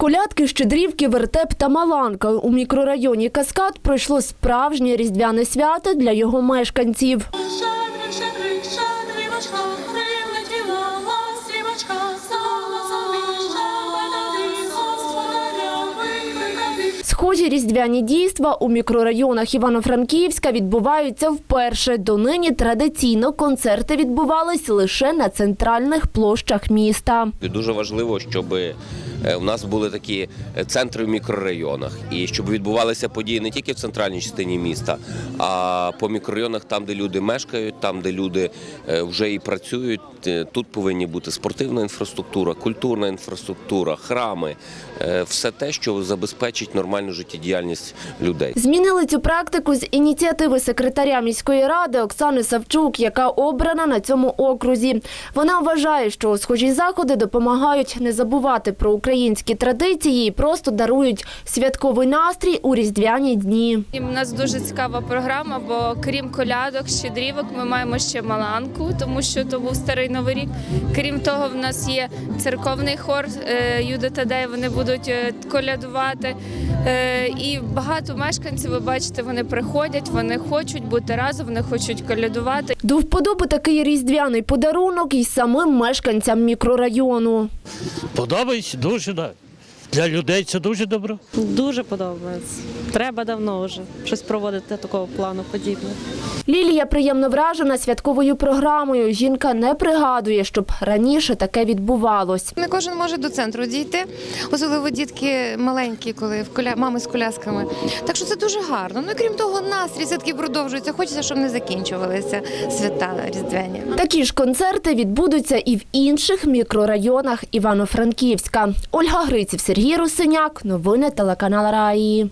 Колядки, щедрівки, вертеп та маланка у мікрорайоні Каскад пройшло справжнє різдвяне свято для його мешканців. Схожі різдвяні дійства у мікрорайонах Івано-Франківська відбуваються вперше. Донині традиційно концерти відбувались лише на центральних площах міста. Дуже важливо, щоб е, у нас були такі е, центри в мікрорайонах, і щоб відбувалися події не тільки в центральній частині міста, а по мікрорайонах, там, де люди мешкають, там, де люди е, вже і працюють. Тут повинні бути спортивна інфраструктура, культурна інфраструктура, храми, все те, що забезпечить нормальну життєдіяльність людей. Змінили цю практику з ініціативи секретаря міської ради Оксани Савчук, яка обрана на цьому окрузі. Вона вважає, що схожі заходи допомагають не забувати про українські традиції і просто дарують святковий настрій у різдвяні дні. І У нас дуже цікава програма, бо крім колядок, щедрівок, ми маємо ще маланку, тому що то був старий новий рік. Крім того, в нас є церковний хор е, Юда Тадей. Вони будуть е, колядувати. І багато мешканців, ви бачите, вони приходять, вони хочуть бути разом, вони хочуть колядувати. До вподоби такий різдвяний подарунок і самим мешканцям мікрорайону. Подобається дуже, да. Для людей це дуже добре. Дуже подобається. Треба давно вже щось проводити такого плану подібне. Лілія приємно вражена святковою програмою. Жінка не пригадує, щоб раніше таке відбувалось. Не кожен може до центру дійти, особливо дітки маленькі, коли в коля... мами з колясками. Так що це дуже гарно. Ну і крім того, настрій все-таки продовжується. Хочеться, щоб не закінчувалися свята різдвяні. Такі ж концерти відбудуться і в інших мікрорайонах Івано-Франківська. Ольга Гриців, Сергій Русиняк. Новини телеканал Раї.